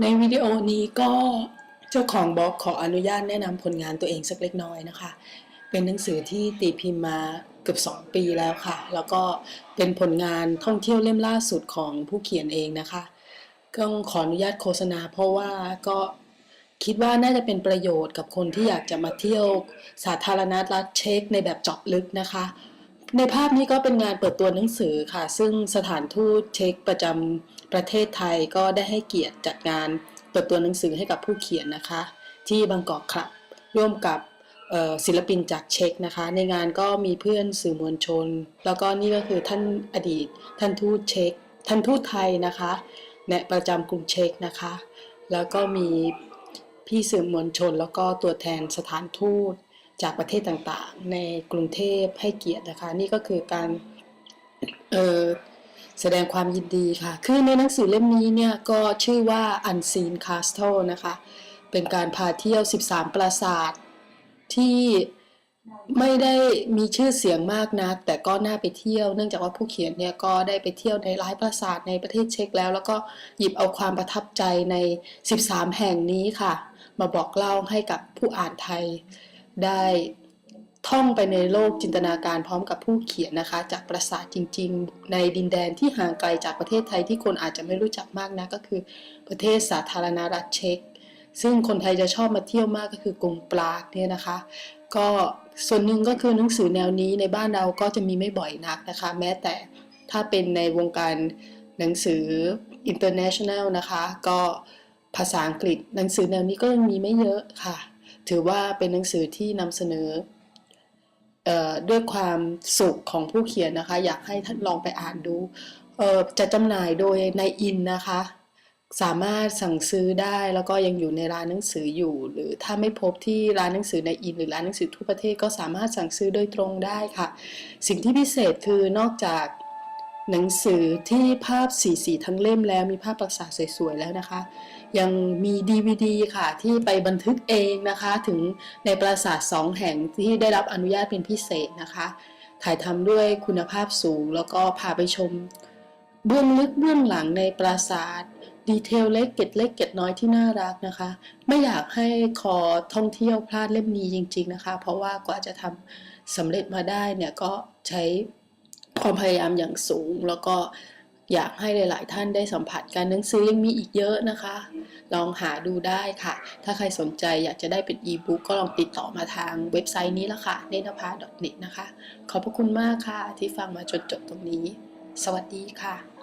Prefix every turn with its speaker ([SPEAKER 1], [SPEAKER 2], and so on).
[SPEAKER 1] ในวิดีโอนี้ก็เจ้าของบล็อกขออนุญาตแนะนำผลงานตัวเองสักเล็กน้อยนะคะ เป็นหนังสือที่ตีพิมพ์มาเกือบ 2 ปีแล้วค่ะ แล้วก็เป็นผลงานท่องเที่ยวเล่มล่าสุดของผู้เขียนเองนะคะก็ขออนุญาตโฆษณา เพราะว่าก็คิดว่าน่าจะเป็นประโยชน์กับคนที่อยากจะมาเที่ยวสาธารณรัฐเช็คในแบบเจาะลึกนะคะ ในภาพนี้ก็เป็นงานเปิดตัวหนังสือค่ะ ซึ่งสถานทูตเช็คประจำประเทศไทยก็ได้ให้เกียรติจัดงานเปิดตัวหนังสือให้กับผู้เขียนนะคะ ที่บางกอกคลับ ร่วมกับศิลปินจากเช็คนะคะ ในงานก็มีเพื่อนสื่อมวลชน แล้วก็นี่ก็คือท่านอดีต ท่านทูตเช็คท่านทูตไทยนะคะในประจำกรุงเช็คนะคะ แล้วก็มีพี่สื่อมวลชน แล้วก็ตัวแทนสถานทูต จากประเทศต่างๆ ในกรุงเทพให้เกียรตินะคะ นี่ก็คือการเแสดงความยินดีค่ะ คือในหนังสือเล่มนี้เนี่ยก็ชื่อว่า Unseen Castle นะคะ เป็นการพาเที่ยว 13 ปราสาทที่ไม่ได้มีชื่อเสียงมากนัก แต่ก็น่าไปเที่ยว เนื่องจากว่าผู้เขียนเนี่ยก็ได้ไปเที่ยวในหลายปราสาทในประเทศเช็กแล้ว แล้วก็หยิบเอาความประทับใจใน 13 แห่งนี้ค่ะ มาบอกเล่าให้กับผู้อ่านไทย ได้ท่องไปในโลกจินตนาการพร้อมกับผู้เขียนนะคะ จากปราสาทจริง ๆ ในดินแดนที่ห่างไกลจากประเทศไทยที่คนอาจจะไม่รู้จักมากนะก็คือประเทศสาธารณรัฐเช็ก ซึ่งคนไทยจะชอบมาเที่ยวมากก็คือกรุงปรากเนี่ยนะคะ ก็ส่วนหนึ่งก็คือหนังสือแนวนี้ในบ้านเราก็จะมีไม่บ่อยนักนะคะ แม้แต่ถ้าเป็นในวงการหนังสือ international นะคะ ก็ภาษาอังกฤษหนังสือแนวนี้ก็ยังมีไม่เยอะค่ะ ถือว่าเป็นหนังสือที่นำเสนออด้วยความสุขของผู้เขียนนะคะ อยากให้ท่านลองไปอ่านดูจะจำหน่ายโดยในอินนะคะ สามารถสั่งซื้อได้แล้วก็ยังอยู่ในร้านหนังสืออยู่ หรือถ้าไม่พบที่ร้านหนังสือในอิน หรือร้านหนังสือทั่วประเทศก็สามารถสั่งซื้อโดยตรงได้ค่ะ สิ่งที่พิเศษคือนอกจาก หนังสือที่ภาพสีสีทั้งเล่มแล้วมีภาพปราสาทสวยๆแล้วนะคะ ยังมี DVD ค่ะที่ไปบันทึกเองนะคะ ถึงในปราสาทสองแห่งที่ได้รับอนุญาตเป็นพิเศษนะคะ ถ่ายทำด้วยคุณภาพสูง แล้วก็พาไปชมเบื้องลึกเบื้องหลังในปราสาทดีเทลเล็กเกตเล็กเกตน้อยที่น่ารักนะคะ ไม่อยากให้คอท่องเที่ยวพลาดเล่มนี้จริง ๆนะคะ เพราะว่ากว่าจะทำสำเร็จมาได้เนี่ยก็ใช้ ความพยายามอย่างสูง แล้วก็อยากให้หลาย ๆ ท่านได้สัมผัสการหนังสือยังมีอีกเยอะนะคะ ลองหาดูได้ค่ะ ถ้าใครสนใจอยากจะได้เป็นอีบุ๊กก็ลองติดต่อมาทางเว็บไซต์นี้ละค่ะเนนภา .net นะคะ ขอบพระคุณมากค่ะที่ฟังมาจนจบตรงนี้ สวัสดีค่ะ